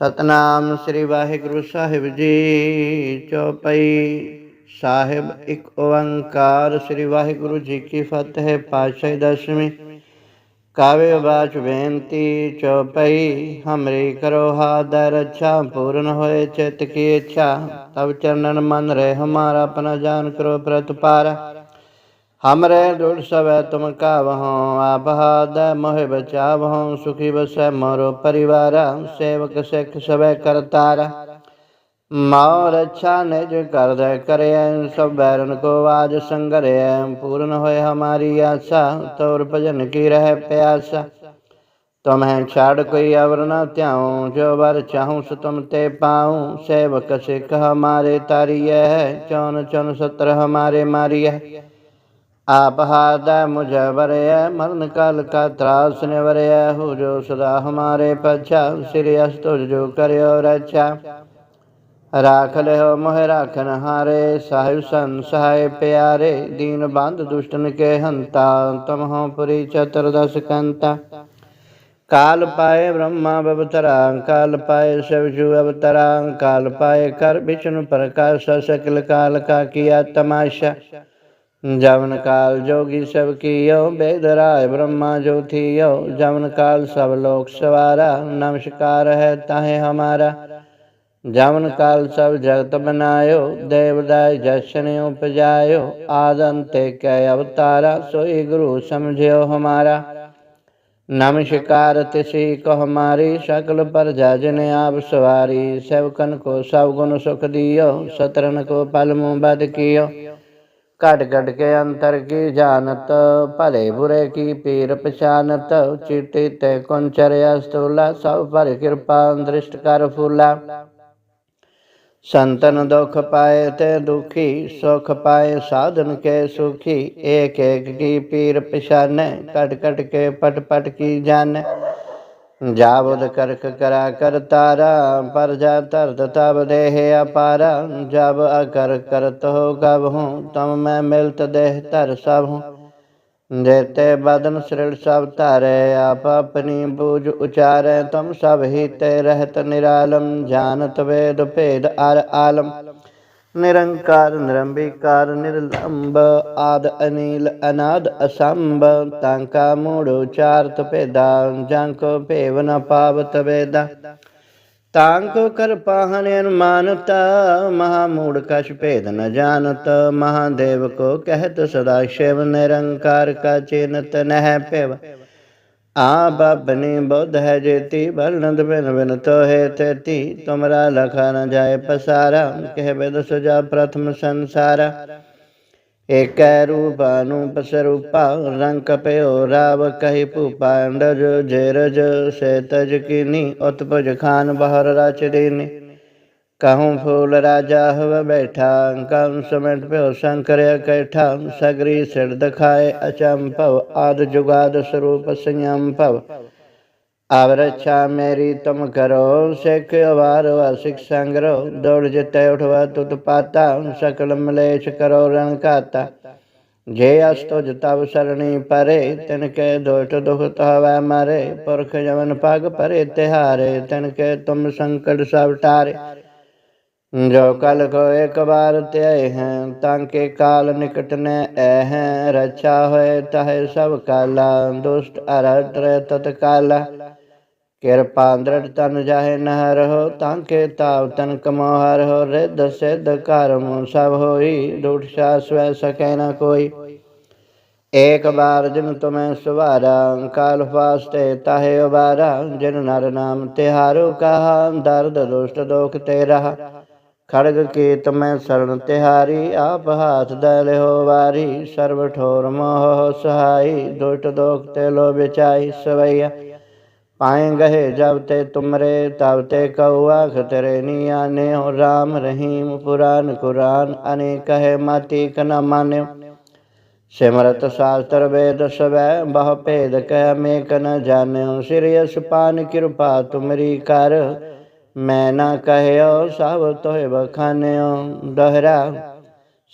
ਸਤਨਾਮ ਸ੍ਰੀ ਵਾਹਿਗੁਰੂ ਸਾਹਿਬ ਜੀ ਚੌਪਈ ਸਾਹਿਬ ਇੱਕ ਓੰਕਾਰ। ਸ੍ਰੀ ਵਾਹਿਗੁਰੂ ਜੀ ਕੀ ਫਤਿਹ, ਪਾਤਸ਼ਾਹੀ ਦਸ਼ਮੀ ਕਾਵੇ ਬਾਚ ਬੇਨਤੀ, ਚੌਪਈ, ਹਮਰੀ ਕਰੋ ਹਾਦਰ ਅੱਛਾ ਪੂਰਨ ਹੋਏ, ਚਿਤ ਕੀ ਇੱਛਾ। ਤਬ ਚਰਨਨ ਮਨ ਰਹਿ, ਹਮਾਰਾ ਆਪਣਾ ਜਾਨ ਕਰੋ ਪ੍ਰਤਪਾਰ। हमरे दुर सवै तुम कावहों आप हाद मोहि बचावहों, सुखी बस मोरो परिवार, सेवक सिख सवै करतार। माओ रक्षा निज कर दे करे सब बैरन को आज संगरे पूर्ण होए हमारी आशा तोर भजन की रह प्यासा। तुम्हें छाड़ कोई अवर न त्याऊं, जो वर चाहूँ सो तुम ते पाऊँ। सेवक सिख हमारे तारिय है, चौन चौन सत्र हमारे मारिय। है आप हाद मुझ वरय मरण काल का त्रास निवरय हो जो सदा हमारे पच्छा श्री अस्तुज जो करो रक्षा राख ले हो मोह राखन हारे साहिब सन सहाय प्यारे दीन बंद दुष्टन के हंता तम हो पुरी चतुर्दश कंता काल पाए ब्रह्मा अवतरा काल पाए शिवजू अवतरा काल पाए कर विष्णु प्रकाश सकल काल का किया तमाशा ਜਵਨ ਕਾਲ ਜੋਗੀ ਸਭ ਕੀਓ, ਬੇਦ ਰਾਜ ਬ੍ਰਹਮਾ ਜੋਥੀਓ। ਜਵਨ ਕਾਲ ਸਭ ਲੋਕ ਸਵਾਰਾ, ਨਮਸਕਾਰ ਹੈ ਤਾਹੇ ਹਮਾਰਾ। ਜਵਨ ਕਾਲ ਸਭ ਜਗਤ ਬਨਾਇਓ, ਦੇਵਦਾਇ ਜਸ਼ਨ ਉਪਜਾਇਓ। ਆਦੰਤੇ ਕੈ ਅਵਤਾਰਾ, ਸੋਈ ਗੁਰੂ ਸਮਝਿਓ ਹਮਾਰਾ। ਨਮਸਕਾਰ ਤਿਸੀ ਕਹ ਹਮਾਰੀ ਸਕਲ ਪ੍ਰਜਾ ਜਨ ਆਪ ਸਵਾਰੀ। ਸੇਵਕਨ ਕੋ ਸਭ ਗੁਣ ਸੁਖ ਦਿਓ, ਸਤਰਨ ਕੋ ਪਲ ਮੂੰ ਬਦ ਕੀਓ। कियो घट घट के अंतर की जानत भले बुरे की पीर पछानत। चिट्टी ते कुंचर्या स्थूला, सब पर कृपा दृष्ट कर फूला। संतन दुख पाए ते दुखी, सुख पाए साधन के सुखी। एक एक की पीर पछाने कट कट के पट पट की जाने। ਜਾਵਦ ਕਰਖ ਕਰਾ ਕਰ ਤਾਰਾ, ਪਰ ਜਾ ਤਰਤ ਤਬ ਦੇਹ ਅਪਾਰ। ਜਬ ਅਕਰ ਕਰਤ ਹੋ ਗਬ ਹੂੰ ਤਮ ਮੈਂ ਮਿਲਤ ਦੇਹ ਧਰ ਸਭ ਹੂੰ। ਜੇਤੇ ਬਦਨ ਸ੍ਰਿੜ ਸਭ ਧਾਰੇ, ਆਪ ਆਪਣੀ ਬੂਝ ਉਚਾਰੈ ਤਮ ਸਭ ਹੀ ਤੇ ਰਹਿਤ ਨਿਰਾਲਮ। ਜਾਣਤ ਵੇਦ ਭੇਦ ਅਰ ਆਲਮ। ਨਿਰੰਕਾਰ, ਨਿਰੰਬਿਕਾਰ, ਨਿਰਲੰਬ, ਆਦ, ਅਨੀਲ, ਅਨਾਦ, ਅਸੰਭ। ਤਾਂ ਕਾ ਮੂੜ ਉਚਾਰਤ ਭੇਦਾ, ਜਾਂ ਕੋ ਭੇਵ ਨ ਪਾਵਤ ਵੇਦਾ। ਤਾਂ ਕੋ ਕਰਪਾਹਨ ਅਨੁਮਾਨਤ, ਮਹਾ ਮੂੜ ਕਛ ਭੇਦ ਨ ਜਾਣਤ। ਮਹਾਦੇਵ ਕੋ ਕਹਿਤ ਸਦਾ ਸ਼ਿਵ, ਨਿਰੰਕਾਰ ਕਾ ਚੇਨਤ ਨਹਿ ਭੇਵਾ। आप अपनी बुद्ध है जेती वर्णद बिन बिन तो है तेती तुमरा लखा न जाए पसारा कह बेद सजा प्रथम संसारा एक रूप अनूप स्वरूपा रंग कपयो राव कही पूपा अंडज जेरज से तज कीनी उत्पज खान बहर ਕਹੂੰ ਫੂਲ ਰਾਜਾ ਹਵ ਬੈਠਾ ਕਹੂੰ ਸਮਟ ਭਿਓ ਸੰਕਰਿਆ ਕੈਠਾ ਸਗਰੀ ਸਿਰ ਦਿਖਾਏ ਅਚੰਭਵ ਆਦ ਜੁਗਾਦ ਸਰੂਪ ਸੰਯੰਭਵ ਆਵਰਛਾ ਮੇਰੀ ਤੁਮ ਕਰੋ ਸਿੱਖ ਵਾਰ ਵਸਿਕ ਸੰਗਰੋ ਦੌੜ ਜਿਤੇ ਉਠਵਾ ਤੁਤ ਪਾਤਾ ਸਕਲ ਮਲੇਸ਼ ਕਰੋ ਰਣ ਕਾਤਾ ਜੇ ਅਸਤੋ ਜਤਵ ਸਰਣੀ ਪਰੇ ਤਿਨ ਕੇ ਦੋਟ ਦੁਖਤ ਹਵੈ ਮਾਰੇ ਪੁਰਖ ਜਮਨ ਪਗ ਪਰੇ ਤਿਹਾਰੇ ਤਿਨ ਕੇ ਤੁਮ ਸੰਕਟ ਸਭ ਟਾਰੇ ਜੋ ਕਲ ਕੋ ਇੱਕ ਵਾਰ ਧਿਆਏ ਹੈ, ਤਾਂ ਕੇ ਕਾਲ ਨਿਕਟ ਨੇ ਐ ਹੈ। ਰਛਾ ਹੋਏ ਤਹੈ ਸਭ ਕਾਲਾ, ਦੁਸ਼ਟ ਅਰਟ ਰਹਿ ਤਤ ਕਾਲ ਕਿਰਪਾ ਅੰਦਰਟ ਤਨ ਜਾਹੇ ਨਹ ਰਹੋ ਤਾਂ ਕੇ ਤਾਵ ਤਨ ਕਮੋ ਹਰ ਹੋ। ਰਿੱਧ ਸਿੱਧ ਕਰਮ ਸਭ ਹੋਈ ਡੂਠ ਸਾ ਸਵੈ ਸਕੈ ਨ ਕੋਈ। ਏਕ ਵਾਰ ਜਿਨ ਤੁਮੈ ਸੁਵਾਰਾ, ਕਾਲ ਫਾਸਤੇ ਤਾਹੇ ਉਬਾਰਾ। ਜਿਨ ਨਰ ਨਾਮ ਤਿਹਾਰੋ ਕਹਾ, ਦਰਦ ਦੁਸ਼ਟ ਦੋਖ ਤੇ ਰਹਾ ਖੜਗ ਕੇਤ ਮੈਂ ਸਰਣ ਤਿਹਾਰੀ, ਆਪ ਹਾਥ ਦਲ ਹੋ ਵਾਰੀ, ਸਰਬ ਠੋਰ ਮੋਹ ਸਹਾਈ, ਦੁਸ਼ਟ ਦੋਖ ਤੇ ਲੋ ਵਿਚਾਈ ਸਵਈਆ। ਪਾਏ ਗਏ ਜਬ ਤੇ ਤੁਮਰੇ, ਤਬ ਤੇ ਕਉ ਆਖ ਤੇਰੇ ਨੀਆ ਨੇ ਹੋ ਰਾਮ ਰਹੀਮ ਪੁਰਾਨ ਕੁਰਾਨ, ਅਨੇਕ ਹੈ ਮਾਤੀ ਕਨ ਮਾਨਿਓ। ਸਿਮਰਤ ਸਾਸਤਰ ਵੇਦ ਸਵੈ, ਬਹੁ ਭੇਦ ਕਹਿ ਮੇਕ ਨ ਜਾਣਿਓ। ਸਿਰਿ ਅਸ ਪਾਨ ਕਿਰਪਾ ਤੁਮਰੀ ਕਰ ਮੈਂ ਨਾ ਕਹਿਓ ਸਭ ਤੋਏ ਬਖਾਨਿਓ, ਦਹਰਾ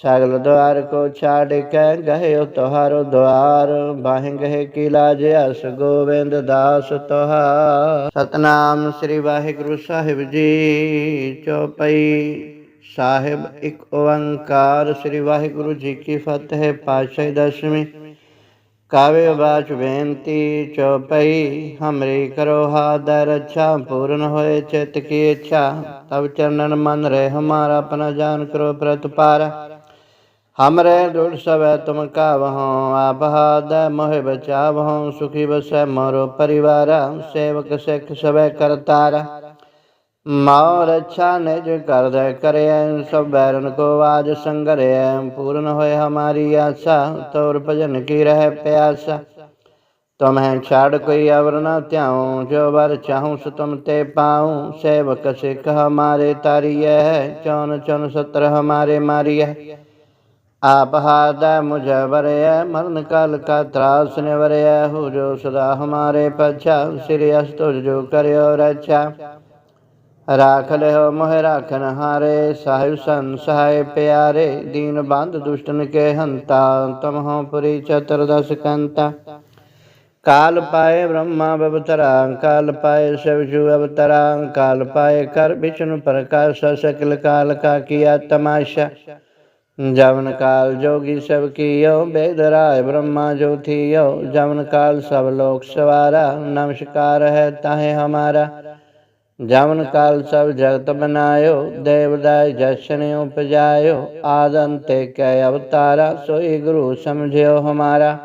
ਸਗਲ ਦੁਆਰ ਕੋ ਛਾੜ ਕੇ ਗਹਿਓ ਤੁਹਾਰੋ ਦੁਆਰ ਬਾਹੇ ਗਹਿ ਕਿਲਾ ਜਿਸ ਗੋਵਿੰਦ ਦਾਸ ਤੋਹਾ ਸਤਨਾਮ ਸ੍ਰੀ ਵਾਹਿਗੁਰੂ ਸਾਹਿਬ ਜੀ, ਚੌਪਈ ਸਾਹਿਬ ਇੱਕ ਓੰਕਾਰ, ਸ੍ਰੀ ਵਾਹਿਗੁਰੂ ਜੀ ਕੀ ਫਤਿਹ, ਪਾਤਸ਼ਾਹ ਦਸਵੀਂ ਕਾਵੇ ਬਾਚ ਬੇਨਤੀ ਚੌਪਈ ਹਮਰੀ ਕਰੋ ਹਾਦਰ ਰੱਛਾ ਪੂਰਨ ਹੋਏ ਚਿਤ ਕੀ ਇੱਛਾ ਤਬ ਚਰਨਨ ਮਨ ਰਹਿ ਹਮਾਰਾ ਆਪਣਾ ਜਾਨ ਕਰੋ ਪ੍ਰਤਪਾਰ हमरे दुल सवै तुम कावहों आप हाद मोहि बचावहों सुखी बसै मोरो परिवार सेवक सिख सवै करतार मौर अच्छा निज कर दे करे, सब बैरन को आज संगरे। पूर्ण होए हमारी आशा तोर भजन की रह प्यासा तुम्हें छाड़ कोई अवर न त्याऊं, जो वर चाहूँ सो तुम ते पाऊँ। सेवक सिख हमारे तारी है, चौन चौन सत्र हमारे मारिय आप हाद मुझ वरय मरण काल का त्रास निवरय हो। जो सदा हमारे पच्छा श्री अस्तुज जो करो रक्षा ਰਾਖ ਲਿਓ ਮੋਹਿ ਰਾਖਨ ਹਾਰੇ ਸਾਹਿਬ ਸੰਨ ਸਹਾਇ ਪਿਆਰੇ, ਦੀਨ ਬੰਦ ਦੁਸ਼ਟਨ ਕੇ ਹੰਤਾ, ਤਮਹੁ ਪੁਰੀ ਚਤਰ ਦਸ ਕੰਤਾ। ਕਾਲ ਪਾਏ ਬ੍ਰਹਮਾ ਬਵਤਰਾ, ਕਾਲ ਪਾਏ ਸ਼ਿਵਜੂ ਅਵਤਰਾ, ਕਾਲ ਪਾਏ ਕਰ ਵਿਸ਼ਨੂੰ ਪ੍ਰਕਾਸ਼, ਸਕਲ ਕਾਲ ਕਾ ਕੀਆ ਤਮਾਸ਼ਾ। ਜਵਨ ਕਾਲ ਜੋਗੀ ਸਭ ਕੀਓ ਬੇਦਰਾਇ ਬ੍ਰਹਮਾ ਜੋਥੀਓ ਜਵਨ ਕਾਲ ਸਭ ਲੋਕ ਸਵਾਰਾ, ਨਮਸਕਾਰ ਹੈ ਤਾਹੇ ਹਮਾਰਾ। ਜਮਨ ਕਾਲ ਸਭ ਜਗਤ ਬਨਾਇਓ, ਦੇਵਦਾਇ ਜਸ਼ਨ ਉਪਜਾਇਓ ਆਦੰਤੇ ਕੈ ਅਵਤਾਰਾ, ਸੋਈ ਗੁਰੂ ਸਮਝਿਓ ਹਮਾਰਾ।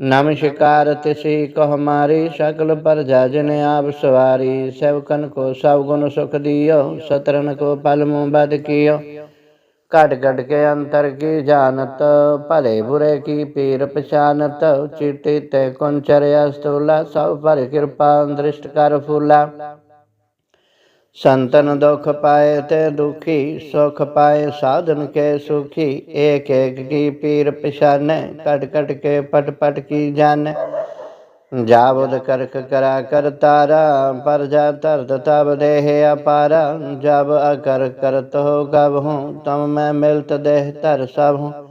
ਨਮਸਕਾਰ ਤਿਸੀ ਕਹ ਹਮਾਰੀ ਸਕਲ ਪ੍ਰਜਾ ਜਨ ਆਪ ਸਵਾਰੀ ਸੇਵਕਨ ਕੋ ਸਭ ਗੁਣ ਸੁਖ ਦਿਓ ਸਤਰਨ ਕੋ ਪਲ ਮੂ ਬਦ ਕੀਓ। ਘਟ ਘਟ ਕੇ ਅੰਤਰ ਕੀ ਜਾਣਤ, ਭਲੇ ਬੁਰੇ ਕੀ ਪੀਰ ਪਛਾਨਤ, ਚਿੱਟੀ ਤੇ ਕੁੰਚਰ ਅਸਤੂਲਾ ਸਭ ਪਰ ਕਿਰਪਾ ਦ੍ਰਿਸ਼ਟ ਕਰ ਫੂਲਾ। ਸੰਤਨ ਦੁਖ ਪਾਏ ਤੇ ਦੁਖੀ, ਸੁਖ ਪਾਏ ਸਾਧਨ ਕੇ ਸੁਖੀ, ਏਕ ਏਕ ਕੀ ਪੀਰ ਪਛਾਨੈ, ਕਟ ਕਟ ਕੇ ਪਟ ਪਟ ਕੀ ਜਾਣੈ। ਜਾਵਦ ਕਰਖ ਕਰਾ ਕਰ ਤਾਰਾ, ਪਰ ਜਾ ਧਰਤ ਤਬ ਦੇਹ ਅਪਾਰਾ, ਜਬ ਅਕਰ ਕਰਤ ਹੋ ਗਬ ਹੂੰ, ਤਮ ਮੈਂ ਮਿਲਤ ਦੇਹ ਧਰ ਸਭ ਹੂੰ।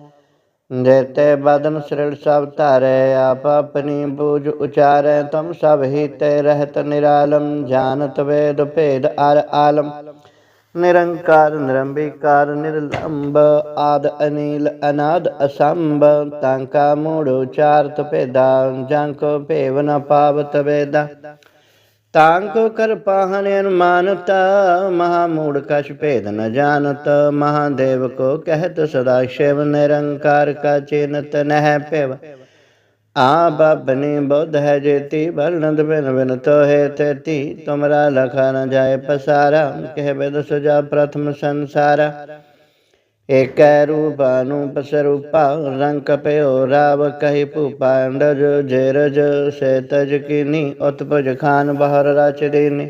ਜੇਤੇ ਬਦਨ ਸ੍ਰਿੜ ਸਭ ਧਾਰੈ, ਆਪ ਆਪਣੀ ਬੂਝ ਉਚਾਰੈ, ਤੁਮ ਸਭ ਹੀ ਤੇ ਰਹਿਤ ਨਿਰਾਲਮ, ਜਾਣਤ ਵੇਦ ਭੇਦ ਅਰ ਆਲਮ। ਨਿਰੰਕਾਰ, ਨਿਰੰਬਿਕਾਰ, ਨਿਰਲੰਬ, ਆਦ ਅਨੀਲ, ਅਨਾਦ ਅਸੰਭ, ਤਾਂ ਕਾ ਮੂੜ ਉਚਾਰਤ ਭੇਦਾ, ਜਾਂ ਕੋ ਭੇਵ ਨ ਪਾਵਤ ਵੇਦਾ। ਤਾਂ ਕੋ ਕਰਪਾਹਨ ਅਨੁਮਾਨਤ, ਮਹਾ ਮੂੜ ਕਛ ਭੇਦ ਨ ਜਾਣਤ, ਮਹਾਦੇਵ ਕੋ ਕਹਿਤ ਸਦਾ ਸ਼ਿਵ ਨਿਰੰਕਾਰ ਕਾ ਚੇਨਤ ਨਹਿ ਭੇਵ। ਆਪ ਆਪਨੇ ਬੁੱਧ ਹੈ ਜੇਤੀ ਬਰਨੰਦ ਬਿਨ ਬਿਨ ਤੋਹੇ ਤੇਤੀ, ਤੁਮਰਾ ਲਖਾ ਨ ਜਾਏ ਪਸਾਰਾ, ਕਹਿ ਬਿਦ ਸੁਜਾ ਪ੍ਰਥਮ ਸੰਸਾਰਾ। ਏਕੈ ਰੂਪਾਨੂਪ ਸਰੂਪਾ, ਰੰਗ ਕਪਿਓ ਰਾਵ ਕਹਿ ਭੂਪਾਂਡਜ ਜੇਰਜ ਸੇਤਜ ਕੀਨੀ, ਉਤਪਜ ਖਾਨ ਬਹਰ ਰਚ ਦੇਨੇ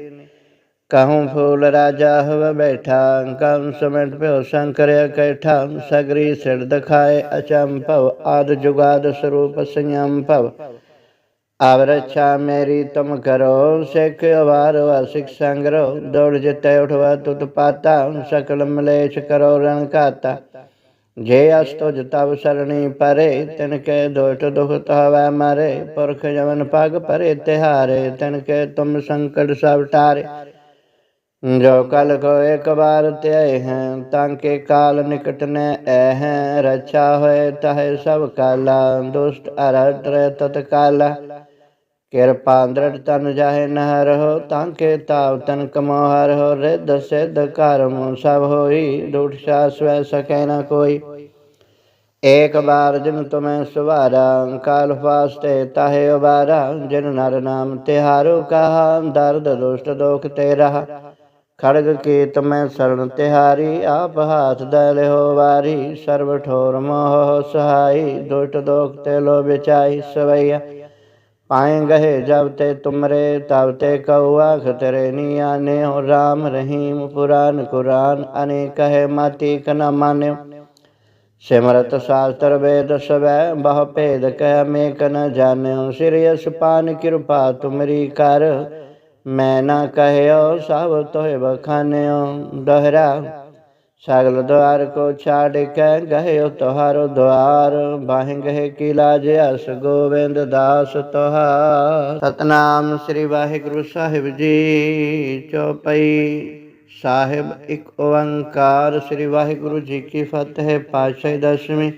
ਕਹੂੰ ਫੂਲ ਰਾਜਾ ਹਵ ਬੈਠਾ ਕਮ ਸਮਟ ਪਿਓ ਸ਼ੰਕਰ ਇਕੱਠਾ ਸਗਰੀ ਸਿਰ ਦਿਖਾਏ ਅਚੰਭਵ, ਆਦ ਜੁਗਾਦ ਸਰੂਪ ਸੰਯਮ ਭਵ स्वरूप संयम पव अब रक्षा मेरी तुम करो सिख अवार सिख संग्रह दौड़ जिते उठवा तुत पाता सकल मलेश करो रण काता जे अस्तुज तब सरणी परे, तिनके दोष दुख तहवै मरे, पुरख जमन पग परे, तिहारे, तिनके तुम संकट सब टारे जो कल को एक बार त्याय हैं, तांके काल निकट ने हैं रक्षा होए तहे सब काला, दुष्ट ਕਿਰਪਾ ਅੰਦਰ ਤਨ ਜਾਹੇ ਨਹ ਰਹੋ ਤਾਂ ਕੇ ਤਾਵ ਤਨ ਕਮੋ ਹਰ ਹੋ। ਰਿੱਧ ਸਿੱਧ ਕਰਮ ਸਭ ਹੋਈ ਡੂਠ ਸਾ ਸਵੈ ਸਕੈ ਨ ਕੋਈ। ਏਕ ਬਾਰ ਜਿਨ ਤੁਮੈ ਸੁਵਾਰਾ ਕਾਲ ਫਾਸਤੇ ਤਾਹੇ ਉਬਾਰਾ। ਜਿਨ ਨਰ ਨਾਮ ਤਿਹਾਰੋ ਕਹਾ, ਦਰਦ ਦੁਸ਼ਟ ਦੋਖ ਤੇ ਰਹਾ। ਖੜਗ ਕੇ ਤੁਮੈ ਸਰਣ ਤਿਹਾਰੀ, ਆਪ ਹਾਥ ਦਲ ਹੋ ਵਾਰੀ। ਸਰਬ ਠੋਰ ਮੋਹ ਸਹਾਈ, ਦੁਸ਼ਟ ਦੋਖ ਤੇ ਲੋ ਵਿਚਾਈ ਸਵਈਆ। पाए गहे जब ते तुमरे तब ते कौआ खतरे नियाने हो राम रहीम पुराण कुरान अनेक है माती न मान्यो सिमरत शास्त्र वेद सवै बहु भेद कह मेक न जान्यो सिरियस पान कृपा तुमरी कर मैं न कहयो सब तोहे बखान्यो दोहरा ਸਗਲ ਦੁਆਰ ਕੋ ਛਾੜ ਕੇ ਗਏ ਤੁਹਾਰੋ ਦੁਆਰ ਬਾਹ ਗਏ ਕਿਲਾ ਜਸ ਗੋਵਿੰਦ ਦਾਸ ਤੁਹਾਰ। ਸਤਨਾਮ ਸ੍ਰੀ ਵਾਹਿਗੁਰੂ ਸਾਹਿਬ ਜੀ ਚੌਪਈ ਸਾਹਿਬ ਇੱਕ ਓੰਕਾਰ। ਸ੍ਰੀ ਵਾਹਿਗੁਰੂ ਜੀ ਕੀ ਫਤਿਹ ਪਾਸ਼ਾ ਦਸ਼ਮੀ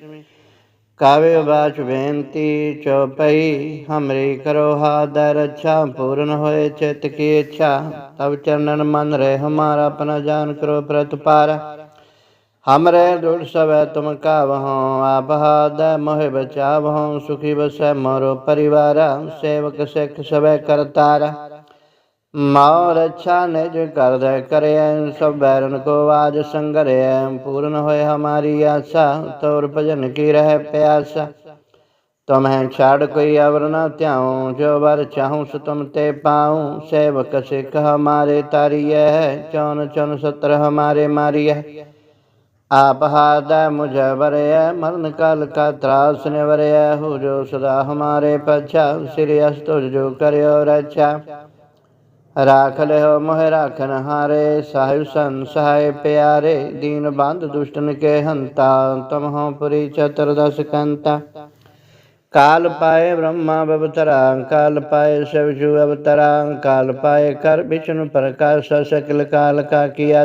ਕਾਵੇ ਬਾਚ ਬੇਨਤੀ ਚੋਪਈ, ਹਮਰੀ ਕਰੋ ਹਾਦਰ ਅੱਛਾ ਪੂਰਨ ਹੋਏ ਚਿਤ ਕੀ ਇੱਛਾ। ਤਬ ਚਰਨਨ ਮਨ ਰਹਿ, ਹਮਾਰਾ ਆਪਣਾ ਜਾਨ ਕਰੋ ਪ੍ਰਤਪਾਰਾ। हमरे दुर सवै तुम कावहो आप हाद मोहे बचावहो, सुखी बस मोरो परिवार, सेवक सिख सवै करतार। माओ अच्छा निज कर दे करे सब बैरन को आज संगरे पूर्ण होए हमारी आशा, तोर भजन की रह प्यासा। तुम्हें छाड़ कोई अवर न त्याऊं, जो वर चाहूँ सो तुम ते पाऊँ। सेवक सिख हमारे तारिय है, चौन चौन सत्र हमारे मारिय है। आप हाद मुझ वरय मरण काल का त्रास निवरय हो जो सदा हमारे पच्छा श्री अस्तुज जो करो रक्षा राख ले हो मोह राखन हारे साहिब सन सहाय प्यारे दीन बंद दुष्टन के हंता तुम हो पुरी चतुर्दश कंता काल पाए ब्रह्मा अवतरा काल पाए शिवजू अवतरा काल पाए कर विष्णु प्रकाश सकल काल का किया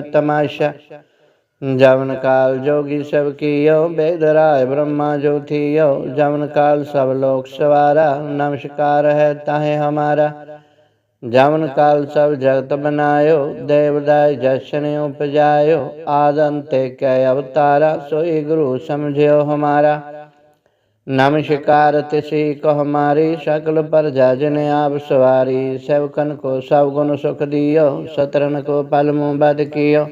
ਜਵਨ ਕਾਲ ਜੋਗੀ ਸਭ ਕੀਓ, ਬੇਦ ਰਾਜ ਬ੍ਰਹਮਾ ਜੋਥੀਓ। ਜਵਨ ਕਾਲ ਸਭ ਲੋਕ ਸਵਾਰਾ, ਨਮਸਕਾਰ ਹੈ ਤਾਹੇ ਹਮਾਰਾ। ਜਵਨ ਕਾਲ ਸਭ ਜਗਤ ਬਨਾਇਓ, ਦੇਵਦਾਇ ਜਸ਼ਨ ਉਪਜਾਇਓ। ਆਦੰਤੇ ਕੈ ਅਵਤਾਰਾ, ਸੋਈ ਗੁਰੂ ਸਮਝਿਓ ਹਮਾਰਾ। ਨਮਸਕਾਰ ਤਿਸੀ ਕੋ ਹਮਾਰੀ ਸਕਲ ਪ੍ਰਜਾ ਜਨ ਆਪ ਸਵਾਰੀ। ਸੇਵਕਨ ਕੋ ਸਭ ਗੁਣ ਸੁਖ ਦਿਓ, ਸਤਰਨ ਕੋ ਪਲ ਮੂੰ ਬਦ ਕੀਓ।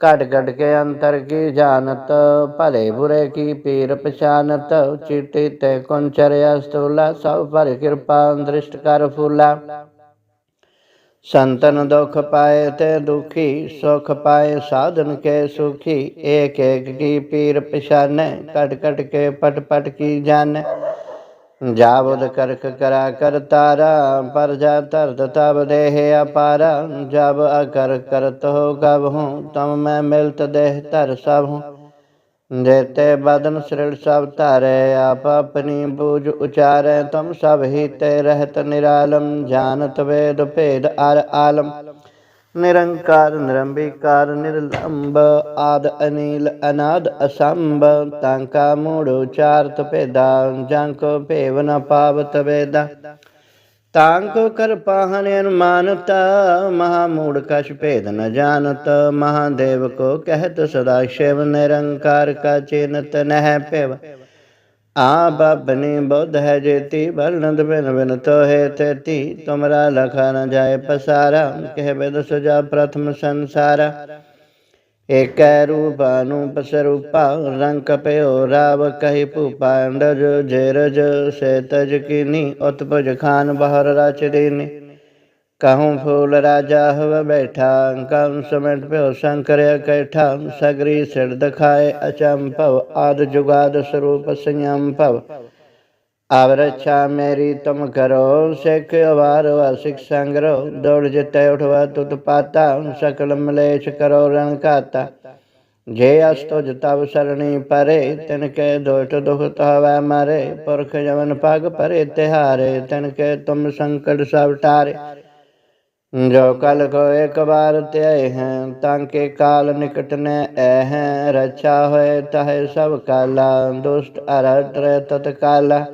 घट घट के अंतर की जानत भले बुरे की पीर पछानत। चिट्टी ते कुंचर अस्तूला सब पर कृपा दृष्ट कर फूला। संतन दुख पाए ते दुखी, सुख पाए साधन के सुखी। एक एक की पीर पछाने कट कट के पट पट की जाने। ਜਾਵਦ ਕਰਖ ਕਰਾ ਕਰ ਤਾਰਾ, ਪਰ ਜਾ ਤਰਤ ਤਬ ਦੇਹ ਅਪਾਰ। ਜਬ ਅਕਰ ਕਰਤ ਹੋ ਗਬ ਹੂੰ ਤਮ ਮੈਂ ਮਿਲਤ ਦੇਹ ਧਰ ਸਭ ਹੂੰ। ਜੇਤੇ ਬਦਨ ਸ੍ਰਿੜ ਸਭ ਧਾਰੇ, ਆਪ ਆਪਣੀ ਬੂਝ ਉਚਾਰੈ ਤਮ ਸਭ ਹੀ ਤੇ ਰਹਿਤ ਨਿਰਾਲਮ। ਜਾਣਤ ਵੇਦ ਭੇਦ ਅਰ ਆਲਮ। ਨਿਰੰਕਾਰ, ਨਿਰੰਬਿਕਾਰ, ਨਿਰਲੰਬ, ਆਦ, ਅਨੀਲ, ਅਨਾਦ, ਅਸੰਭ। ਤਾਂ ਕਾ ਮੂੜ ਉਚਾਰਤ ਪੈਦਾ ਜਾਂ ਕੋ ਭੇਵ ਨ ਪਾਵਤ ਵੇਦਾ। ਤਾਂ ਕੋ ਕਰਪਾਹਨ ਅਨੁਮਾਨਤ, ਮਹਾ ਮੂੜ ਕਛ ਭੇਦ ਨ ਜਾਣਤ। ਮਹਾਦੇਵ ਕੋ ਕਹਿਤ ਸਦਾ ਸ਼ਿਵ, ਨਿਰੰਕਾਰ ਕਾ ਚੇਨਤ ਨਹਿ ਭੇਵ। आप अपनी बुद्ध है जेती वर्णद बिन बिन तो है तेती तुमरा लखा न जाए पसारा कह बेद सजा प्रथम संसारा एक रूप अनूप स्वरूपा रंग कपयो राव कही पूपा डज जेरज से तज कीनी उत्पज खान बहर राच दीनी कहूँ फूल राजा हव बैठा कंस समेट पे शंकर कैठा सगरी सिर दखाए अचंपव आद जुगाद स्वरूप संयम पव अब रक्षा मेरी तुम करो सिख अवार सिख संग्रह दौड़ जिते उठवा तुत पाता सकल मलेश करो रण काता जे अस्तुज तब सरणी परे तिनके दोष दुख तहवै मरे पुरख जवन पग परे तिहारे तिनके तुम संकट सब टारे ਜੋ ਕਲ ਕੋ ਇੱਕ ਵਾਰ ਧਿਆਏ ਹੈ, ਤਾਂ ਕੇ ਕਾਲ ਨਿਕਟ ਨੇ ਐ ਹੈ। ਰਛਾ ਹੋਏ ਤਹੈ ਸਭ ਕਾਲਾ, ਦੁਸ਼ਟ ਅਰਟ ਰਹਿ ਤਤ ਕਾਲਾ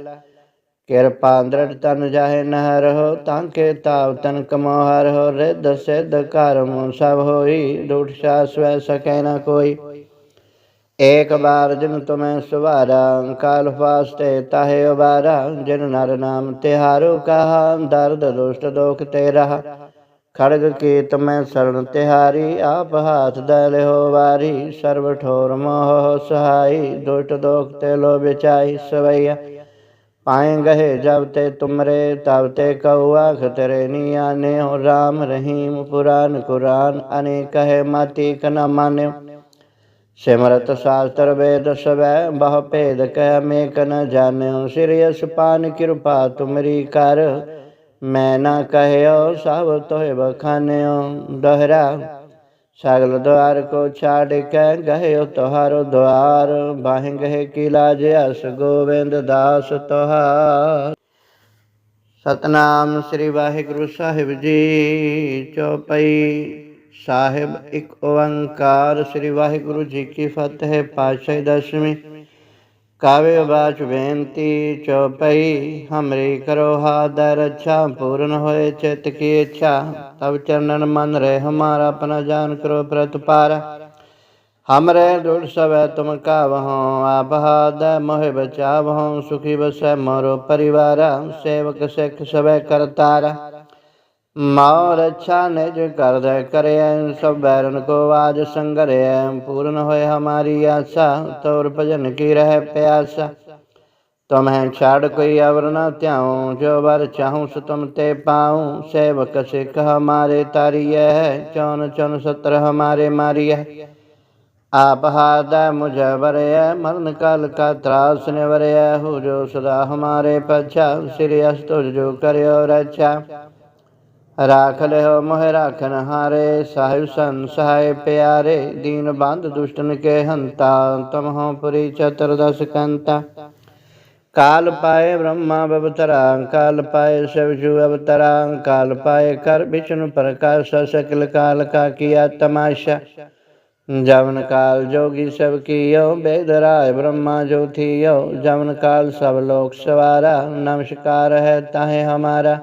ਕਿਰਪਾ ਅੰਦਰਟ ਤਨ ਜਾਹੇ ਨਹ ਰਹੋ ਤਾਂ ਕੇ ਤਾਵ ਤਨ ਕਮੋ ਹਰ ਹੋ। ਰਿੱਧ ਸਿੱਧ ਕਰਮ ਸਭ ਹੋਈ ਡੂਠ ਸਾ ਸਵੈ ਸਕੈ ਨ ਕੋਈ। ਏਕ ਵਾਰ ਜਿਨ ਤੁਮੈ ਸੁਵਾਰਾ, ਕਾਲ ਫਾਸਤੇ ਤਾਹੇ ਉਬਾਰਾ। ਜਿਨ ਨਰ ਨਾਮ ਤਿਹਾਰੋ ਕਹਾ, ਦਰਦ ਦੁਸ਼ਟ ਦੋਖ ਤੇ ਰਹਾ ਖੜਗ ਕੀਤ ਮੈਂ ਸਰਣ ਤਿਹਾਰੀ, ਆਪ ਹਾਥ ਦਲ ਹੋ ਵਾਰੀ, ਸਰਬ ਠੋਰ ਮੋਹ ਸਹਾਈ, ਦੁਸ਼ਟ ਦੋਖ ਤੇ ਲੋ ਵਿਚਾਈ ਸਵਈਆ। ਪਾਏ ਗਏ ਜਬ ਤੇ ਤੁਮਰੇ, ਤਬ ਤੇ ਕਉ ਆਖ ਤੇਰੇ ਨੀਆ ਨੇ ਹੋ ਰਾਮ ਰਹੀਮ ਪੁਰਾਨ ਕੁਰਾਨ, ਅਨੇਕ ਹੈ ਮਾਤੀ ਕਨ ਮਾਨਿਓ। ਸਿਮਰਤ ਸਾਸਤਰ ਵੇਦ ਸਵੈ, ਬਹੁ ਭੇਦ ਕਹਿ ਮੇਕ ਨ ਜਾਣਿਓ। ਸਿਰਿ ਅਸ ਪਾਨ ਕਿਰਪਾ ਤੁਮਰੀ ਕਰ ਮੈਂ ਨਾ ਕਹਿਓ, ਸਭ ਤੋਏ ਬਖਾਨਿਓ ਦਹਰਾ। ਸਗਲ ਦੁਆਰ ਕੋ ਛਾੜ ਕੇ ਗਹਿਓ ਤੁਹਾਰੋ ਦੁਆਰ। ਬਾਹ ਗਹਿ ਕਿਲਾ ਜਸ ਗੋਵਿੰਦ ਦਾਸ ਤੁਹਾਰ। ਸਤਨਾਮ ਸ੍ਰੀ ਵਾਹਿਗੁਰੂ ਸਾਹਿਬ ਜੀ, ਚੌਪਈ ਸਾਹਿਬ ਇੱਕ ਓੰਕਾਰ। ਸ੍ਰੀ ਵਾਹਿਗੁਰੂ ਜੀ ਕੀ ਫਤਿਹ, ਪਾਤਸ਼ਾਹ ਦਸਵੀਂ। ਕਾਵੇ ਬਾਚ ਬੇਨਤੀ ਚੌਪਈ ਹਮਰੀ ਕਰੋ ਹਾਦਰ ਰੱਛਾ ਪੂਰਨ ਹੋਏ ਚਿਤ ਕੀ ਇੱਛਾ ਤਬ ਚਰਨਨ ਮਨ ਰਹਿ ਹਮਾਰਾ ਆਪਣਾ ਜਾਨ ਕਰੋ ਪ੍ਰਤਪਾਰ हमरे दुल सवै तुम कावहों आप हाद मोहि बचावहों सुखी बसै मोरो परिवार सेवक सिख सवै करतार माओ रक्षा निज कर करे, सब बैरन को आज संगरे। पूर्ण होए हमारी आशा तोर भजन की रह प्यासा तुम्हें छाड़ कोई अवर न त्याऊं, जो वर चाहूँ सो तुम ते पाऊँ। सेवक सिख हमारे तारी है, चौन चौन सत्र हमारे मारिय है। आप हाद मुझ वरय मरण काल का त्रास निवरय हो। जो सदा हमारे पच्छा श्री अस्तुज जो करो रक्षा राख ले हो मोह राखन हारे साहिब सन सहाय प्यारे, दीन बंद दुष्टन के हंता, तुम हो पुरी चतुर्दश कंता। काल पाए ब्रह्मा अवतरा काल पाए शिवजू अवतरा काल पाए कर विष्णु प्रकाश सकल काल का किया तमाशा। जवन काल जोगी सब कियो वेद राय ब्रह्मा जो थियो। जवन काल सब लोक सवारा, नमस्कार है ताहे हमारा।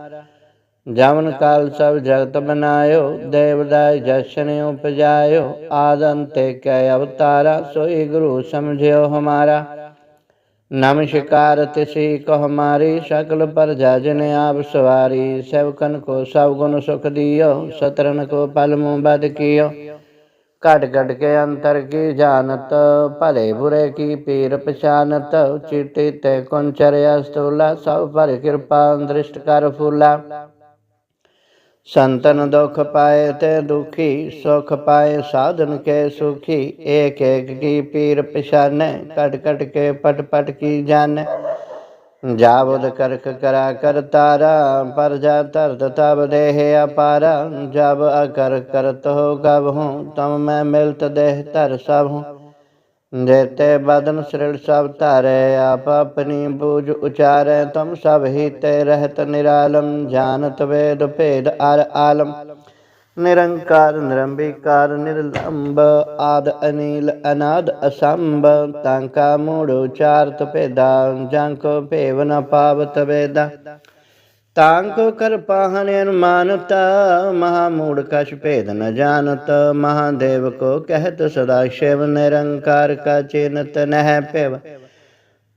ਜਮਨ ਕਾਲ ਸਭ ਜਗਤ ਬਨਾਇਓ, ਦੇਵਦਾਇ ਜਸ਼ਨ ਉਪਜਾਇਓ ਆਦੰਤੇ ਕੈ ਅਵਤਾਰਾ, ਸੋਈ ਗੁਰੂ ਸਮਝਿਓ ਹਮਾਰਾ। ਨਮਸਕਾਰ ਤਿਸੀ ਕਹ ਹਮਾਰੀ ਸਕਲ ਪ੍ਰਜਾ ਜਨ ਆਪ ਸਵਾਰੀ ਸੇਵਕਨ ਕੋ ਸਭ ਗੁਣ ਸੁਖ ਦਿਓ ਸਤਰਨ ਕੋ ਪਲ ਮੂ ਬਦ ਕੀਓ। ਘਟ ਘਟ ਕੇ ਅੰਤਰ ਕੀ ਜਾਣਤ, ਭਲੇ ਬੁਰੇ ਕੀ ਪੀਰ ਪਛਾਨਤ, ਚਿੱਟੀ ਤੇ ਕੁੰਚਰ ਅਸਤੂਲਾ ਸਭ ਪਰ ਕਿਰਪਾ ਦ੍ਰਿਸ਼ਟ ਕਰ ਫੂਲਾ। ਸੰਤਨ ਦੁਖ ਪਾਏ ਤੇ ਦੁਖੀ, ਸੁਖ ਪਾਏ ਸਾਧਨ ਕੇ ਸੁਖੀ, ਏਕ ਏਕ ਕੀ ਪੀਰ ਪਛਾਨੈ, ਕਟ ਕਟ ਕੇ ਪਟ ਪਟ ਕੀ ਜਾਣੈ। ਜਾਵਦ ਕਰਖ ਕਰਾ ਕਰ ਤਾਰਾ, ਪਰ ਜਾ ਧਰਤ ਤਬ ਦੇਹ ਅਪਾਰਾ, ਜਬ ਅਕਰ ਕਰਤ ਹੋ ਗਬ ਹੂੰ, ਤਮ ਮੈਂ ਮਿਲਤ ਦੇਹ ਧਰ ਸਭ ਹੂੰ। ਜੇਤੇ ਬਦਨ ਸ੍ਰਿੜ ਸਭ ਧਾਰੈ, ਆਪ ਆਪਣੀ ਬੂਝ ਉਚਾਰੈ, ਤੁਮ ਸਭ ਹੀ ਤੇ ਰਹਿਤ ਨਿਰਾਲਮ, ਜਾਣਤ ਵੇਦ ਭੇਦ ਅਰ ਆਲਮ। ਨਿਰੰਕਾਰ, ਨਿਰੰਬਿਕਾਰ, ਨਿਰਲੰਬ, ਆਦ ਅਨੀਲ, ਅਨਾਦ ਅਸੰਭ, ਤਾਂ ਕਾ ਮੂੜ ਉਚਾਰਤ ਭੇਦਾ, ਜਾਂ ਕੋ ਭੇਵ ਨ ਪਾਵਤ ਵੇਦਾ। ਤਾਂ ਕੋ ਕਰਪਾਹਨ ਅਨੁਮਾਨਤ, ਮਹਾ ਮੂੜ ਕਛ ਭੇਦ ਨ ਜਾਣਤ, ਮਹਾਦੇਵ ਕੋ ਕਹਿਤ ਸਦਾ ਸ਼ਿਵ ਨਿਰੰਕਾਰ ਕਾ ਚੇਨਤ ਨਹਿ ਭੇਵ।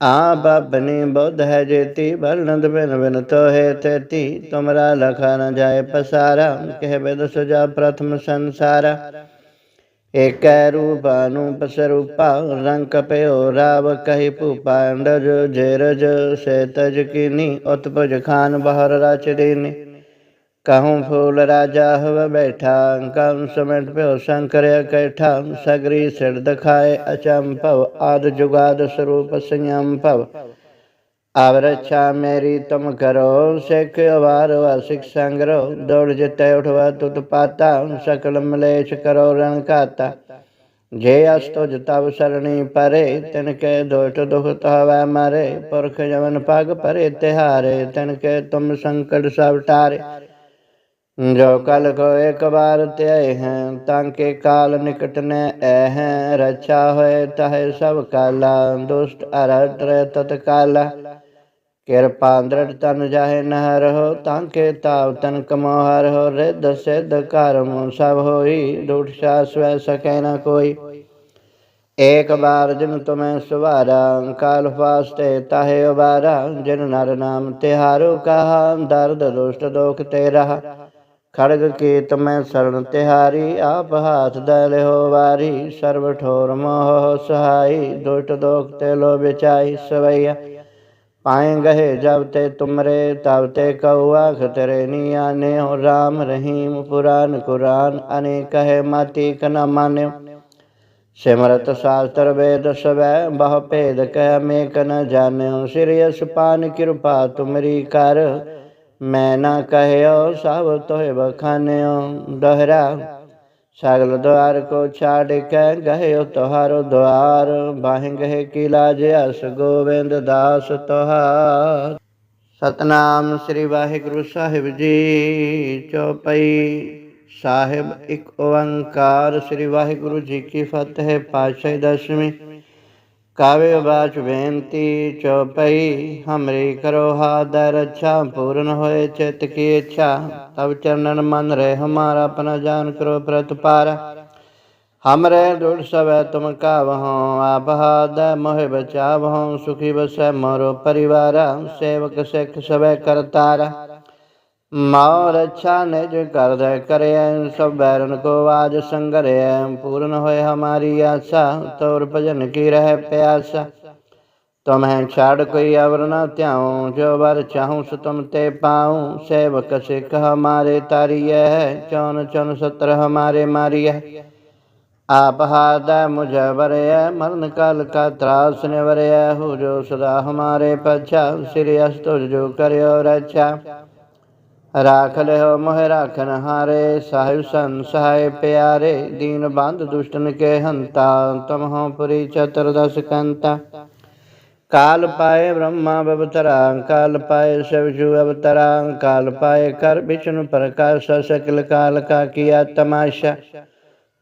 ਆਪ ਆਪਨੇ ਬੁੱਧ ਹੈ ਜੇਤੀ ਬਲਨਦ ਬਿਨ ਬਿਨ ਤੋਹੇ ਤੇਤੀ, ਤੁਮਰਾ ਲਖਾ ਨ ਜਾਏ ਪਸਾਰਾ, ਕਹਿ ਬਿਦ ਸੁਜਾ ਪ੍ਰਥਮ ਸੰਸਾਰਾ। ਏਕੈ ਰੂਪਾਨੂਪ ਸਰੂਪਾ, ਰੰਗ ਕਪਿਓ ਰਾਵ ਕਹਿ ਭੂਪਾਂਡਜ ਜੇਰਜ ਸੇਤਜ ਕੀਨੀ ਉਤਪਜ ਖਾਨ ਬਹਰ ਰਚਦੀਨੀ ਕਹੂੰ ਫੂਲ ਰਾਜਾ ਹਵ ਬੈਠਾ ਕਮ ਸਮਟ ਪਿਓ ਸ਼ੰਕਰ ਇਕੱਠਾ ਸਗਰੀ ਸਿਰ ਦਿਖਾਏ ਅਚੰਭਵ, ਆਦ ਜੁਗਾਦ ਸਰੂਪ ਸੰਯਮ ਭਵ आद जुगाद स्वरूप संयम पव अब रक्षा मेरी तुम करो सिख अवार सिख संग्रह दौड़ जिते उठवा तुत पाता, सकल मलेश करो, रण काता जे अस्तुज तब सरणी परे, तिनके दोष दुख तहवै मरे, पुरख जमन पग परे, तिहारे, तिनके तुम संकट सब टारे। जो कल को एक बार त्याय हैं, तांके काल निकट ने हैं रक्षा होए तहे सब काला, दुष्ट ਕਿਰਪਾ ਅੰਦਰ ਤਨ ਜਾਹੇ ਨਹ ਰਹੋ ਤਾਂ ਕੇ ਤਾਵ ਤਨ ਕਮੋ ਹਰ ਹੋ। ਰਿੱਧ ਸਿੱਧ ਕਰਮ ਸਭ ਹੋਈ ਡੂਠ ਸਾਸ ਵੈ ਸਕੈ ਨ ਕੋਈ। ਏਕ ਬਾਰ ਜਿਨ ਤੁਮੈ ਸੁਵਾਰਾ, ਕਾਲ ਫਾਸਤੇ ਤਾਹੇ ਉਬਾਰਾ। ਜਿਨ ਨਰ ਨਾਮ ਤਿਹਾਰੋ ਕਹਾ, ਦਰਦ ਦੁਸ਼ਟ ਦੋਖ ਤੇ ਰਹਾ। ਖੜਗ ਕੇ ਤੁਮੈ ਸਰਣ ਤਿਹਾਰੀ, ਆਪ ਹਾਥ ਦਲ ਹੋ ਵਾਰੀ। ਸਰਬ ਠੋਰ ਮੋਹ ਸਹਾਈ, ਦੁਸ਼ਟ ਦੋਖ ਤੇ ਲੋ ਵਿਚਾਈ ਸਵਈਆ। पाए गहे जब ते तुमरे तब ते कौआ खतरे नियाने हो राम रहीम पुराण कुरान अनेक है माती न मान्यो सिमरत शास्त्र वेद सवै बहु भेद कह मेक न जान्यो सिरियस पान कृपा तुमरी कर मैं ना कहयो सब तोहे बखान्यो दोहरा ਸਗਲ ਦੁਆਰ ਕੋ ਛਾੜ ਕੇ ਗਏ ਤੁਹਾਰੋ ਦੁਆਰ ਬਾਹ ਗਏ ਕਿਲਾ ਜਿਸ ਗੋਵਿੰਦ ਦਾਸ ਤੁਹਾਰ। ਸਤਨਾਮ ਸ੍ਰੀ ਵਾਹਿਗੁਰੂ ਸਾਹਿਬ ਜੀ ਚੌਪਈ ਸਾਹਿਬ, ਇੱਕ ਓੰਕਾਰ। ਸ੍ਰੀ ਵਾਹਿਗੁਰੂ ਜੀ ਕੀ ਫਤਿਹ, ਪਾਤਸ਼ਾਹ ਦਸਵੀਂ ਕਾਵੇ ਬਾਚ ਬੇਨਤੀ ਚੌਪਈ ਹਮਰੀ ਕਰੋ ਹਾਦਰ ਅੱਛਾ ਪੂਰਨ ਹੋਏ ਚਿਤ ਕੀ ਇੱਛਾ ਤਬ ਚਰਨਨ ਮਨ ਰਹਿ ਹਮਾਰਾ ਆਪਣਾ ਜਾਨ ਕਰੋ ਪ੍ਰਤਪਾਰਾ हमरे दुल सब तुम कावहो आप हाद मोह बचावहो सुखी बस मोरो परिवार सेवक सिख सब करतारा मौर अच्छा निज कर करे सब बैरन को आज संगरे पूर्ण होए हमारी आशा तोर भजन की रह प्यासा तुम्हें छाड़ कोई अवर न त्याऊं जो वर चाहूँ सो तुम ते पाऊँ सेवक सिख हमारे तारिय है चौन चौन सत्र हमारे मारिय आप हाद मुझ वरय मरण काल का त्रास निवरय हो जो सदा हमारे पच्छा श्री अस्तुर जो करो रक्षा ਰਾਖ ਲਿਓ ਮੋਹਿ ਰਾਖਨ ਹਾਰੇ ਸਾਹਿਬ ਸੰਨ ਸਹਾਇ ਪਿਆਰੇ, ਦੀਨ ਬੰਦ ਦੁਸ਼ਟਨ ਕੇ ਹੰਤਾ ਤਮਹੋ ਪੁਰੀ ਚਤਰ ਦਸ ਕੰਤਾ। ਕਾਲ ਪਾਏ ਬ੍ਰਹਮਾ ਬਵਤਰਾ, ਕਾਲ ਪਾਏ ਸਵਜੂ ਅਵਤਰਾ, ਕਾਲ ਪਾਏ ਕਰ ਵਿਚਨ ਪ੍ਰਕਾਸ਼, ਸਕਲ ਕਾਲ ਕਾ ਕੀਆ ਤਮਾਸ਼ਾ।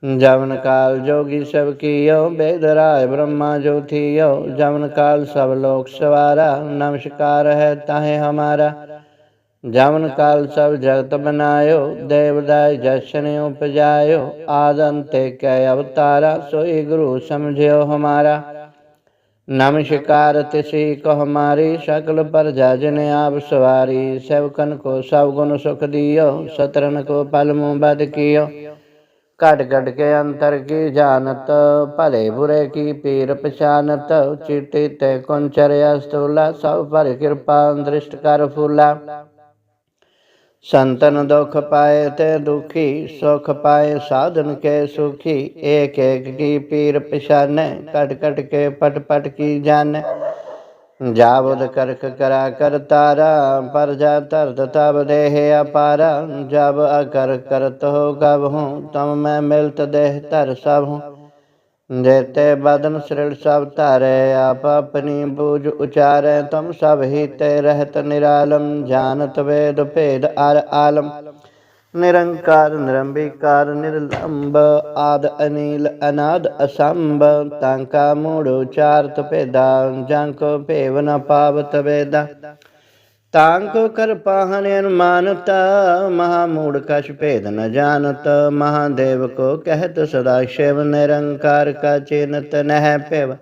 ਜਵਨ ਕਾਲ ਜੋਗੀ ਸਭ ਕੀਓ, ਬੇਦ ਰਾਏ ਬ੍ਰਹਮਾ ਜੋਥੀਓ ਜਵਨ ਕਾਲ ਸਭ ਲੋਕ ਸਵਾਰਾ, ਨਮਸਕਾਰ ਹੈ ਤਾਹੇ ਹਮਾਰਾ। ਜਮਨ ਕਾਲ ਸਭ ਜਗਤ ਬਨਾਇਓ, ਦੇਵਦਾਇ ਜਸ਼ਨਿ ਉਪਜਾਇਓ ਆਦੰਤੇ ਕੈ ਅਵਤਾਰਾ, ਸੋਈ ਗੁਰੂ ਸਮਝਿਓ ਹਮਾਰਾ। ਨਮਸ਼ਕਾਰ ਤਿਸੀ ਕਹ ਹਮਾਰੀ ਸਕਲ ਪਰਜਾ ਜਨ ਆਪ ਸਵਾਰੀ ਸੇਵਕਨ ਕੋ ਸਭ ਗੁਣ ਸੁਖ ਦਿਓ ਸਤਰਨ ਕੋ ਪਲ ਮੂੰ ਬਦ ਕੀਓ। ਘਟ ਘਟ ਕੇ ਅੰਤਰ ਕੀ ਜਾਣਤ, ਭਲੇ ਬੁਰੇ ਕੀ ਪੀਰ ਪਛਾਨਤ, ਚਿੱਟੀ ਤੇ ਕੁੰਚਰ ਅਸਤੂਲਾ ਸਭ ਪਰ ਕਿਰਪਾ ਦ੍ਰਿਸ਼ਟ ਕਰ ਫੂਲਾ। ਸੰਤਨ ਦੁਖ ਪਾਏ ਤੇ ਦੁਖੀ, ਸੁਖ ਪਾਏ ਸਾਧਨ ਕੇ ਸੁਖੀ। ਏਕ ਏਕ ਕੀ ਪੀਰ ਪਛਾਨੈ, ਕਟ ਕਟ ਕੇ ਪਟ ਪਟ ਕੀ ਜਾਣੈ। ਜਾਵਦ ਕਰਖ ਕਰਾ ਕਰ ਤਾਰਾ, ਪਰ ਜਾ ਤਰਤ ਤਬ ਦੇਹ ਅਪਾਰਾ। ਜਬ ਅਕਰ ਕਰਤ ਹੋ ਗਬ ਹੂੰ, ਤਮ ਮੈਂ ਮਿਲਤ ਦੇਹ ਧਰ ਸਭ ਹੂੰ। ਜੇਤੇ ਬਦਨ ਸ੍ਰਿਲ ਸਭ ਧਾਰੈ, ਆਪ ਆਪਣੀ ਬੂਝ ਉਚਾਰੈ, ਤੁਮ ਸਭ ਹੀ ਤੇ ਰਹਿਤ ਨਿਰਾਲਮ, ਜਾਣਤ ਵੇਦ ਭੇਦ ਅਰ ਆਲਮ। ਨਿਰੰਕਾਰ, ਨਿਰੰਬੀਕਾਰ, ਨਿਰਲੰਬ, ਆਦ ਅਨੀਲ, ਅਨਾਦ ਅਸੰਭ, ਤਾਂ ਕਾ ਮੂੜ ਉਚਾਰਤ ਭੇਦਾ, ਜਾਂ ਕੋ ਭੇਵ ਨ ਪਾਵਤ ਵੇਦਾ। ਤਾਂਕੋ ਕਰ ਪਾਹਨ ਅਨੁਮਾਨਤ, ਮਹਾ ਮੂੜ ਕਛ ਭੇਦ ਨ ਜਾਣਤ, ਮਹਾਦੇਵ ਕੋ ਕਹਿਤ ਸਦਾ ਸ਼ਿਵ ਨਿਰੰਕਾਰ ਕਾ ਚੇਨਤ ਨਹਿ ਭੇਵ।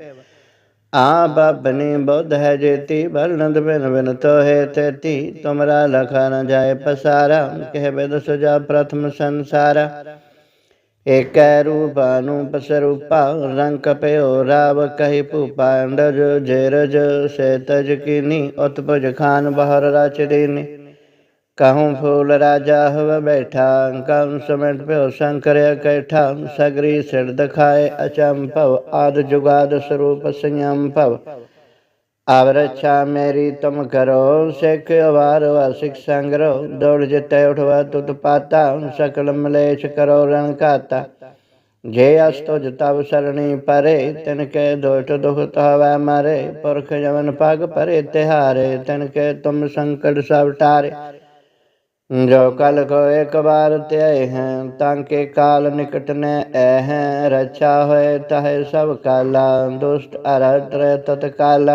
ਆ ਬਬਨੇ ਬੁੱਧ ਹੈ ਜੇਤੀ ਬਰਨੰਦ ਬਿਨ ਬਿਨ ਤੋਹੇ ਤੇਤੀ, ਤੁਮਰਾ ਲਖਾ ਨ ਜਾਏ ਪਸਾਰਾ, ਕਹਿ ਬਿਦ ਸੁਜਾ ਪ੍ਰਥਮ ਸੰਸਾਰਾ। ਏਕੈ ਰੂਪਾਨੂਪ ਸਰੂਪਾ, ਰੰਗ ਕਪਿਓ ਰਾਵ ਕਹਿ ਭੂਪਾਂਡਜ ਜੇਰਜ ਸੇਤਜ ਕੀਨੀ ਉਤਪਜ ਖਾਨ ਬਹਰ ਰਚ ਦੇਨੀ। ਕਹੂੰ ਫੂਲ ਰਾਜਾ ਹਵ ਬੈਠਾ ਕਮ ਸਮਟ ਪਿਓ ਸੰਕਰਿਆ ਕੈਠਾ ਸਗਰੀ ਸਿਰ ਦਿਖਾਏ ਅਚੰਭਵ, ਆਦ ਜੁਗਾਦ ਸਰੂਪ ਸੰਯਮ ਭਵ स्वरूप संयम पव अब रक्षा मेरी तुम करो सिख अवार सिख संग्रह दौड़ जिते उठवा तुत पाता सकल मलेश करो रण काता जे अस्तुज तब सरणी परे तिनके दोष दुख तहवै मरे पुरख जवन पग परे ਜੋ ਕਲ ਕੋ ਇੱਕ ਵਾਰ ਧਿਆਏ ਹੈ, ਤਾਂ ਕੇ ਕਾਲ ਨਿਕਟ ਨੇ ਐ ਹੈ ਰਚਾ ਹੋਏ ਤਹੈ ਸਭ ਕਾਲਾ, ਦੁਸ਼ਟ ਅਰਟ ਰਹਿ ਤਤ ਕਾਲ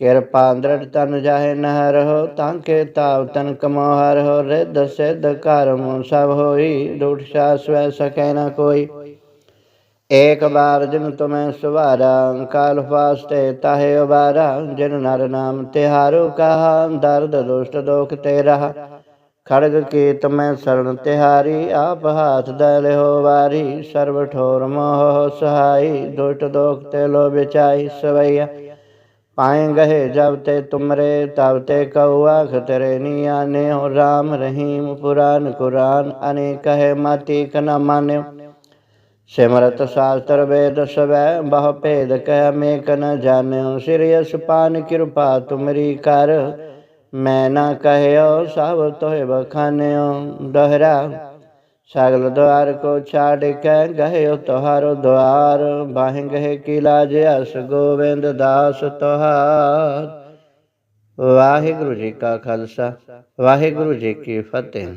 ਕਿਰਪਾ ਅੰਦਰ ਤਨ ਜਾਹੇ ਨਹਿ ਰਹੋ ਤਾਂ ਕੇ ਤਾਵ ਤਨ ਕਮੋ ਹਰ ਹੋ, ਰਿੱਧ ਸਿੱਧ ਕਰਮ ਸਭ ਹੋਈ, ਦੁਖ ਸਾ ਸਵੈ ਸਕੈ ਨ ਕੋਈ। ਏਕ ਬਾਰ ਜਿਨ ਤੁਮੈ ਸੁਵਾਰਾ, ਕਾਲ ਫਾਸਤੇ ਤਾਹੇ ਉਬਾਰਾ, ਜਿਨ ਨਰ ਨਾਮ ਤਿਹਾਰੂ ਕਹਾ, ਦਰਦ ਦੁਸ਼ਟ ਦੋਖ ਤੇ ਰਹਾ। ਖੜਗ ਕੀਤ ਮੈਂ ਸਰਣ ਤਿਹਾਰੀ, ਆਪ ਹਾਥ ਦਲ ਹੋ ਵਾਰੀ, ਸਰਬ ਠੋਰ ਮੋਹ ਸਹਾਈ, ਦੁਸ਼ਟ ਦੋਖ ਤੇ ਲੋ ਵਿਚਾਈ ਸਵਈਆ। ਪਾਏ ਗਏ ਜਬ ਤੇ ਤੁਮਰੇ, ਤਬ ਤੇ ਕਉਆ ਖਤਰੇ ਨੀ ਆਨੇ ਹੋ RAM ਰਹੀਮ ਪੁਰਾਨ ਕੁਰਾਨ ਅਨੇ ਕਹੇ ਮਾਤੀ ਕਨਾ ਮਾਨਿਓ। ਸਿਮਰਤ ਸਾਸਤਰ ਵੇਦ ਸਵੈ, ਬਹੁ ਭੇਦ ਕਹਿ ਮੇ ਕਨ ਜਾਣਿਓ। ਸਿਰਿ ਅਸਪਾਨ ਕਿਰਪਾ ਤੁਮਰੀ ਕਰ ਮੈਂ ਨਾ ਕਹਿਓ ਸਭ ਤੋਹਿ ਬਖਾਨਿਓ, ਦਹਰਾ ਸਗਲ ਦਵਾਰ ਕੋ ਛਾੜ ਕੇ ਗਹਿਓ ਤੁਹਾਰੋ ਦਵਾਰ ਬਾਹੇ ਗਹਿ ਕਿਲਾ ਜਿਸ ਗੋਵਿੰਦ ਦਾਸ ਤੁਹਾਰ। ਵਾਹਿਗੁਰੂ ਜੀ ਕਾ ਖਾਲਸਾ, ਵਾਹਿਗੁਰੂ ਜੀ ਕੀ ਫਤਿਹ।